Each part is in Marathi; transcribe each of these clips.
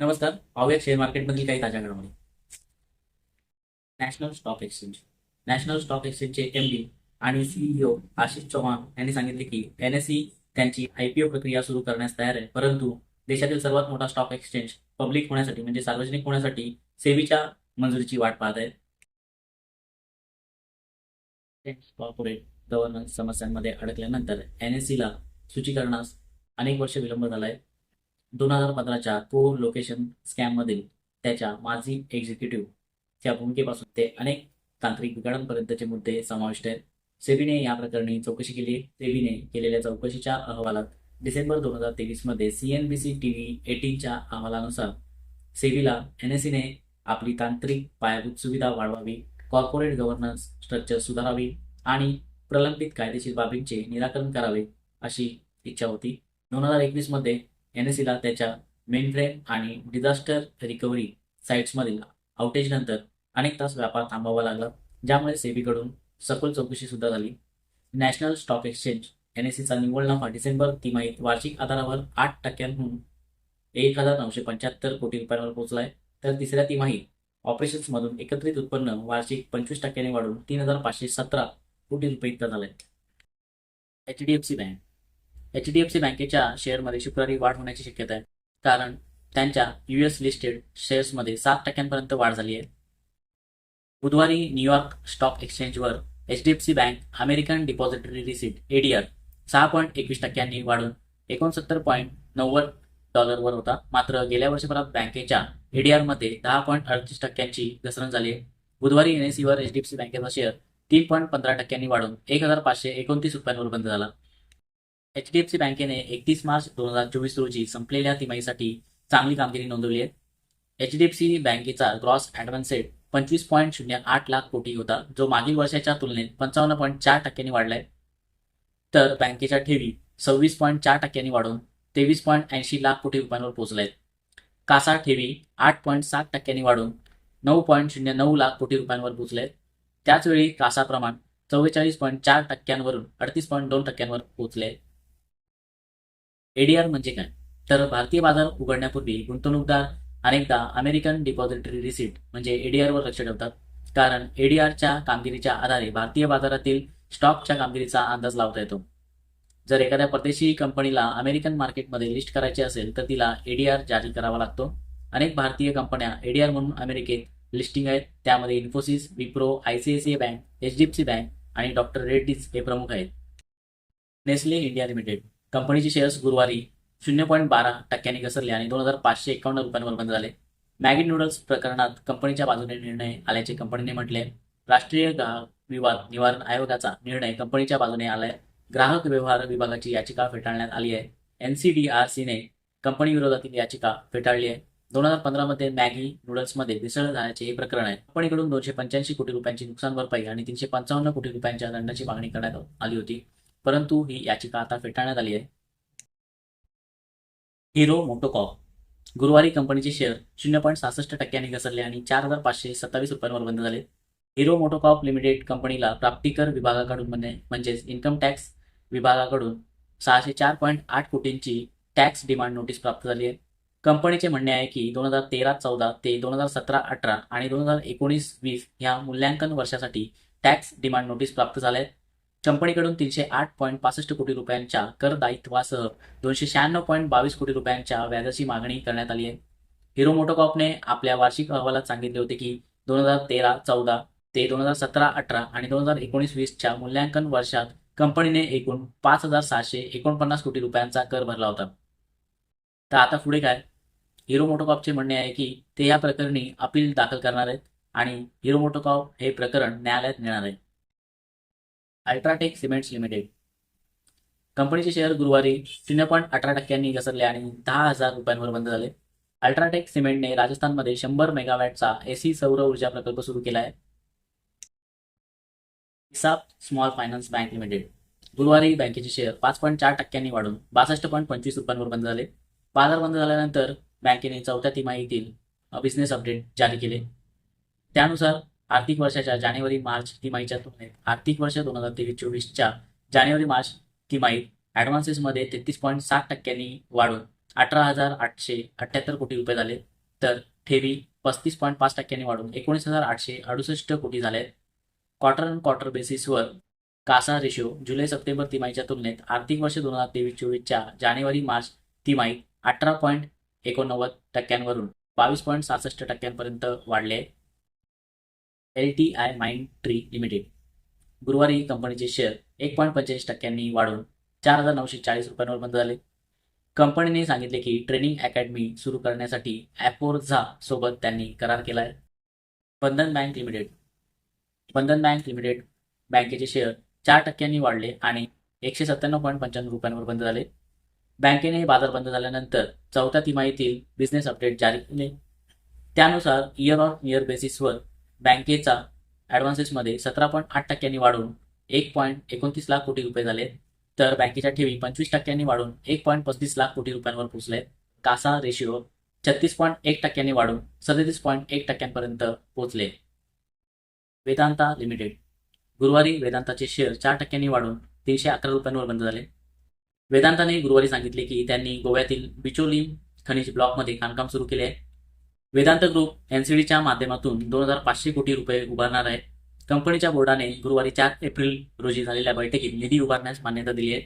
नमस्कार पाहूया शेअर मार्केटमधील काही ताज्या घडामोडी. National stock exchange national stock एक्सचेंजचे एम डी आणि C E O Ashish Chauhan यांनी सांगितले की एनएसई त्यांची आयपीओ प्रक्रिया सुरू करण्यास तयार आहे. परंतु देशातील सर्वात मोठा स्टॉक एक्सचेंज पब्लिक होण्यासाठी म्हणजे सार्वजनिक होण्यासाठी सेबीच्या मंजुरीची वाट पाहत आहे कॉर्पोरेट गव्हर्नन्स समस्यांमध्ये अडकल्यानंतर एनएससीला सूचीकरणास अनेक वर्ष विलंब झाला आहे दोन हजार पंधराच्या को लोकेशन स्कॅममधील त्याच्या माजी एक्झिक्युटिव्हच्या भूमिकेपासून ते अनेक तांत्रिक बिघाडांपर्यंतचे मुद्दे समाविष्ट आहेत. सेबीने या प्रकरणी चौकशी केली. सेबीने केलेल्या चौकशीच्या अहवालात डिसेंबर दोन हजार तेवीसमध्ये सीएनबीसी टीव्ही एटीनच्या अहवालानुसार सेबीला एनएससीने आपली तांत्रिक पायाभूत सुविधा वाढवावी कॉर्पोरेट गव्हर्नन्स स्ट्रक्चर सुधारावी आणि प्रलंबित कायदेशीर बाबींचे निराकरण करावे अशी इच्छा होती. दोन हजार एनएससीला त्याच्या मेनफ्रेम आणि डिझास्टर रिकव्हरी साईट्समधील आउटेजनंतर अनेक तास व्यापार थांबावा लागला ज्यामुळे सेबीकडून सखोल चौकशी सुद्धा झाली. नॅशनल स्टॉक एक्सचेंज एनएससीचा निव्वळ नफा डिसेंबर तिमाहीत वार्षिक आधारावर आठ टक्क्यांहून एक हजार नऊशे पंच्याहत्तर कोटी रुपयांवर पोहोचलाय. तर तिसऱ्या तिमाहीत ऑपरेशन्समधून एकत्रित उत्पन्न वार्षिक पंचवीस टक्क्यांनी वाढून तीन हजार पाचशे सतरा कोटी रुपये इतका झालाय. H D F C bank H D F C बँकेच्या शेअरमध्ये शुक्रवारी वाढ होण्याची शक्यता आहे. कारण त्यांच्या युएस लिस्टेड शेअर्समध्ये सात टक्क्यांपर्यंत वाढ झाली आहे. बुधवारी न्यूयॉर्क स्टॉक एक्सचेंजवर H D F C bank American depository receipt A D R सहा पॉईंट एकवीस टक्क्यांनी वाढून एकोणसत्तर पॉईंट नव्वद डॉलरवर होता. मात्र गेल्या वर्षभरात बँकेच्या एडीआरमध्ये दहा पॉईंट अडतीस टक्क्यांची घसरण झाली आहे. बुधवारी एनएससीवर एच डी एफ सी बँकेचा शेअर तीन पॉईंट पंधरा टक्क्यांनी वाढून एक हजार पाचशे एकोणतीस रुपयांवर बंद झाला. एच डी एफ सी बँकेने एकतीस मार्च दोन हजार चोवीस रोजी संपलेल्या तिमाहीसाठी चांगली कामगिरी नोंदवली आहे. एच डी एफ बँकेचा ग्रॉस ॲडव्हान्सेड पंचवीस पॉईंट शून्य आठ लाख कोटी होता जो मागील वर्षाच्या तुलनेत पंचावन्न पॉईंट चार टक्क्यांनी वाढलाय. तर बँकेच्या ठेवी सव्वीस पॉईंट चार टक्क्यांनी वाढून तेवीस पॉईंट ऐंशी लाख कोटी रुपयांवर पोहोचलाय कासा ठेवी आठ पॉईंट सात टक्क्यांनी वाढून नऊ पॉईंट शून्य नऊ लाख कोटी रुपयांवर पोहोचले त्याचवेळी कासा प्रमाण चव्वेचाळीस पॉईंट चार टक्क्यांवरून अडतीस पॉईंट दोन टक्क्यांवर पोहोचले एडीआर म्हणजे काय? तर भारतीय बाजार उघडण्यापूर्वी गुंतवणूकदार अनेकदा अमेरिकन डिपॉझिटरी रिसीट म्हणजे एडीआरवर लक्ष ठेवतात. कारण एडीआरच्या कामगिरीच्या आधारे भारतीय बाजारातील स्टॉकच्या कामगिरीचा अंदाज लावता येतो. जर एखाद्या परदेशी कंपनीला अमेरिकन मार्केटमध्ये लिस्ट करायचे असेल तर तिला एडीआर जारी करावा लागतो. अनेक भारतीय कंपन्या एडीआर म्हणून अमेरिकेत लिस्टिंग आहेत. त्यामध्ये Infosys Wipro I C I C I bank H D F C bank आणि डॉक्टर रेड्डीज हे प्रमुख आहेत. नेस्ले इंडिया लिमिटेड कंपनीचे शेअर्स गुरुवारी शून्य पॉईंट बारा टक्क्यांनी घसरले आणि दोन हजार पाचशे एकावन्न रुपयांवर बंद झाले. मॅगी नूडल्स प्रकरणात कंपनीच्या बाजूने निर्णय आल्याचे कंपनीने म्हटले. राष्ट्रीय ग्राहक विवाद निवारण आयोगाचा निर्णय कंपनीच्या बाजूने आलाय. ग्राहक व्यवहार विभागाची याचिका फेटाळण्यात आली आहे. एनसीडीआरसीने कंपनी विरोधातील याचिका फेटाळली आहे. दोन हजार पंधरामध्ये मॅगी नूडल्समध्ये मिसळ झाल्याचे हे प्रकरण आहे. कंपनीकडून दोनशे पंच्याऐंशी कोटी रुपयांची नुकसान भरपाई आणि तीनशे पंचावन्न कोटी रुपयांच्या दंडाची मागणी करण्यात आली होती. परंतु ही याचिका आता फेटाळण्यात आली आहे. हिरो मोटोकॉप गुरुवारी कंपनीचे शेअर शून्य पॉईंट सहासष्ट टक्क्यांनी घसरले आणि चार हजार पाचशे सत्तावीस रुपयांवर बंद झाले. हिरो मोटोकॉप लिमिटेड कंपनीला प्राप्तिकर विभागाकडून म्हणजे म्हणजेच इन्कम टॅक्स विभागाकडून सहाशे चार पॉईंट आठ कोटींची टॅक्स डिमांड नोटीस प्राप्त झाली आहे. कंपनीचे म्हणणे आहे की दोन हजार तेरा चौदा ते दोन हजार सतरा अठरा आणि दोन हजार एकोणीस वीस ह्या मूल्यांकन वर्षासाठी टॅक्स डिमांड नोटीस प्राप्त झाल्या आहेत. कंपनीकडून तीनशे आठ पॉईंट पासष्ट कोटी रुपयांच्या कर दायित्वासह दोनशे शहाण्णव पॉईंट बावीस कोटी रुपयांच्या व्याजाची मागणी करण्यात आली आहे. हिरो मोटोकॉपने आपल्या वार्षिक अहवालात सांगितले होते की दोन हजार तेरा चौदा ते दोन हजार सतरा अठरा आणि दोन हजार एकोणीस वीसच्या मूल्यांकन वर्षात कंपनीने एकूण पाच हजार सहाशे एकोणपन्नास कोटी रुपयांचा कर भरला होता. तर आता पुढे काय? हिरो मोटोकॉपचे म्हणणे आहे की ते या प्रकरणी अपील दाखल करणार आहेत आणि हिरो मोटोकॉप हे प्रकरण न्यायालयात नेणार आहे. UltraTech cements limited. कंपनीचे शेअर गुरुवारी शून्य पॉईंट अठरा टक्क्यांनी घसरले आणि दहा हजार रुपयांवर बंद झाले. अल्ट्राटेक सिमेंटने राजस्थानमध्ये शंभर मेगावॅटचा एसी सौर ऊर्जा प्रकल्प सुरू केला आहे. हिसाब स्मॉल फायनान्स बँक लिमिटेड. गुरुवारी बँकेचे शेअर पाच पॉईंट चार टक्क्यांनी वाढून बासष्ट पॉईंट पंचवीस रुपयांवर बंद झाले. बाजार बंद झाल्यानंतर बँकेने चौथ्या तिमाहीतील बिझनेस अपडेट जारी केले. त्यानुसार आर्थिक वर्षाच्या जानेवारी मार्च तिमाहीच्या तुलनेत आर्थिक वर्ष दोन हजार तेवीस चोवीसच्या जानेवारी मार्च तिमाहीत ॲडव्हान्सेसमध्ये तेहतीस पॉईंट सात टक्क्यांनी वाढून अठरा हजार आठशे अठ्ठ्याहत्तर कोटी रुपये झाले. तर ठेवी पस्तीस पॉईंट पाच टक्क्यांनी वाढून एकोणीस हजार आठशे अडुसष्ट कोटी झाले. क्वार्टर अँड क्वार्टर बेसिसवर कासा रेशो जुलै सप्टेंबर तिमाहीच्या तुलनेत आर्थिक वर्ष दोन हजार तेवीस चोवीसच्या जानेवारी मार्च तिमाहीत अठरा पॉईंट एकोणनव्वद टक्क्यांवरून बावीस पॉईंट सहासष्ट टक्क्यांपर्यंत वाढले. L T I Mindtree limited. गुरुवारी कंपनीचे शेअर एक पॉईंट पंचेचाळीस टक्क्यांनी वाढून चार हजार नऊशे चाळीस रुपयांवर बंद झाले. कंपनीने सांगितले की ट्रेनिंग अकॅडमी सुरू करण्यासाठी ॲपोर्झा सोबत त्यांनी करार केला आहे Bandhan bank limited. Bandhan bank limited बँकेचे शेअर चार टक्क्यांनी वाढले आणि एकशे सत्त्याण्णव पॉईंट पंच्याण्णव रुपयांवर बंद झाले. बँकेने बाजार बंद झाल्यानंतर चौथ्या तिमाहीतील बिझनेस अपडेट जारी केले. त्यानुसार इयर ऑन इयर बेसिसवर बँकेचा ॲडव्हान्सेसमध्ये सतरा पॉईंट आठ टक्क्यांनी वाढून एक पॉईंट एकोणतीस लाख कोटी रुपये झाले. तर बँकेच्या ठेवी पंचवीस टक्क्यांनी वाढून एक पॉईंट पस्तीस लाख कोटी रुपयांवर पोहोचले. कासा रेशिओ छत्तीस पॉईंट एक टक्क्यांनी वाढून सदतीस पॉईंट एक टक्क्यांपर्यंत पोहोचले. वेदांता लिमिटेड. गुरुवारी वेदांताचे शेअर चार टक्क्यांनी वाढून तीनशे अकरा रुपयांवर बंद झाले. वेदांताने गुरुवारी सांगितले की त्यांनी गोव्यातील बिचोली खनिज ब्लॉकमध्ये खाणकाम सुरू केले आहे. वेदांत ग्रुप एनसीडीच्या माध्यमातून दोन हजार पाचशे कोटी रुपये उभारणार आहे. कंपनीच्या बोर्डाने गुरुवारी चार एप्रिल रोजी झालेल्या बैठकीत निधी उभारण्यास मान्यता दिली आहे.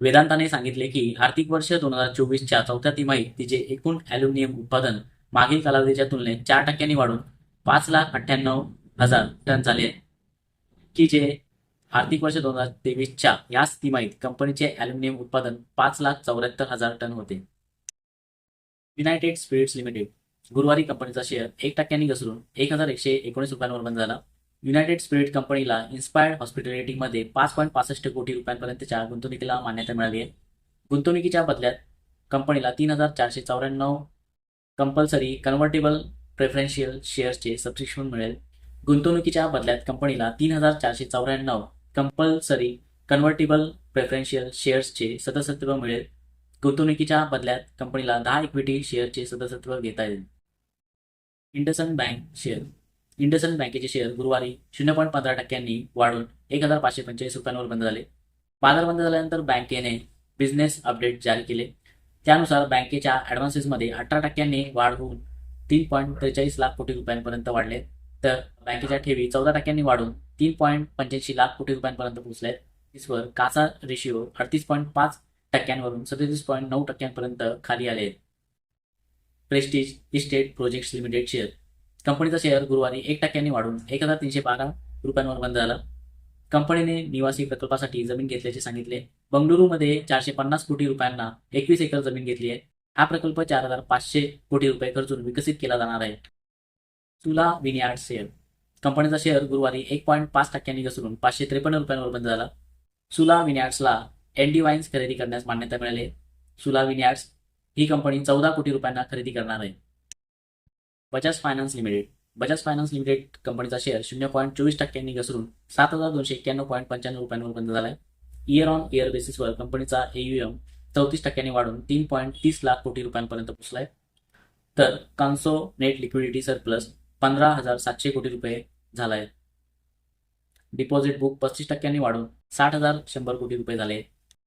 वेदांताने सांगितले की आर्थिक वर्ष दोन हजार चोवीसच्या चौथ्या तिमाहीत तिचे एकूण ॲल्युमिनियम उत्पादन मागील कालावधीच्या तुलनेत चार टक्क्यांनी वाढून पाच लाख अठ्ठ्याण्णव हजार टन झाले की जे आर्थिक वर्ष दोन हजार तेवीसच्या याच तिमाहीत कंपनीचे अॅल्युमिनियम उत्पादन पाच लाख चौऱ्याहत्तर हजार टन होते. युनायटेड स्पिरिट्स लिमिटेड गुरुवारी कंपनीचा शेअर एक टक्क्यांनी घसरून एक हजार एकशे एकोणीस रुपयांवर बंद झाला. युनायटेड स्पिरिट कंपनीला इन्स्पायर्ड हॉस्पिटॅलिटीमध्ये पाच पॉईंट पासष्ट कोटी रुपयांपर्यंतच्या गुंतवणुकीला मान्यता मिळाली आहे. गुंतवणुकीच्या बदल्यात कंपनीला तीन हजार चारशे चौऱ्याण्णव कंपल्सरी कन्व्हर्टेबल प्रेफरन्शियल शेअर्सचे सबस्क्रिप्शन मिळेल. गुंतवणुकीच्या बदल्यात कंपनीला तीन हजार चारशे चौऱ्याण्णव कंपल्सरी कन्व्हर्टेबल प्रेफरेन्शियल शेअर्सचे सदस्यत्व मिळेल. गुंतवणुकीच्या बदल्यात कंपनीला दहा इक्विटी शेअरचे सदस्यत्व घेता येईल. IndusInd bank share. इंडसन बँकेचे शेअर गुरुवारी शून्य पॉईंट पंधरा टक्क्यांनी वाढून एक हजार पाचशे पंचेचाळीस रुपयांवर बंद झाले. बाजार बंद झाल्यानंतर बँकेने बिझनेस अपडेट जारी केले. त्यानुसार बँकेच्या ॲडव्हान्सेसमध्ये अठरा टक्क्यांनी वाढ होऊन तीन पॉईंट त्रेचाळीस लाख कोटी रुपयांपर्यंत वाढले तर बँकेच्या ठेवी चौदा टक्क्यांनी वाढून तीन पॉईंट पंच्याऐंशी लाख कोटी रुपयांपर्यंत पोहोचले इसवर काचा रेशिओ अडतीस पॉईंट पाच टक्क्यांवरून सदतीस पॉईंट नऊ टक्क्यांपर्यंत खाली आले आहेत Prestige estate projects limited share. कंपनीचा शेअर गुरुवारी एक टक्क्यांनी वाढून एक हजार तीनशे बारा रुपयांवर बंद झाला. कंपनीने निवासी प्रकल्पासाठी जमीन घेतल्याचे सांगितले. बंगळुरूमध्ये चारशे पन्नास कोटी रुपयांना एकवीस एकर जमीन घेतली आहे. हा प्रकल्प चार हजार पाचशे कोटी रुपये खर्चून विकसित केला जाणार आहे. तुला विनियार्ड शेअर. कंपनीचा शेअर गुरुवारी एक पॉईंट पाच टक्क्यांनी घसरून पाचशे त्रेपन्न रुपयांवर बंद झाला. सुला विनियार्ड्सला एनडी वाईन्स खरेदी करण्यास मान्यता मिळाली सुला विनियार्ड्स ही कंपनी चौदा कोटी रुपयांना खरेदी करणार आहे. Bajaj finance limited. Bajaj finance limited कंपनीचा शेअर शून्य पॉईंट चोवीस टक्क्यांनी घसरून सात हजार दोनशे एक्क्याण्णव पॉईंट पंच्याण्णव रुपयांवर बंद झाला आहे इयर ऑन इयर बेसिसवर कंपनीचा एम चौतीस टक्क्यांनी वाढून तीन पॉईंट तीस लाख कोटी रुपयांपर्यंत पोहोचला आहे तर कन्सो नेट लिक्विडिटी सरप्लस पंधरा हजार सातशे कोटी रुपये झाला आहे डिपॉझिट बुक पस्तीस टक्क्यांनी वाढून साठ हजार शंभर कोटी रुपये झाले.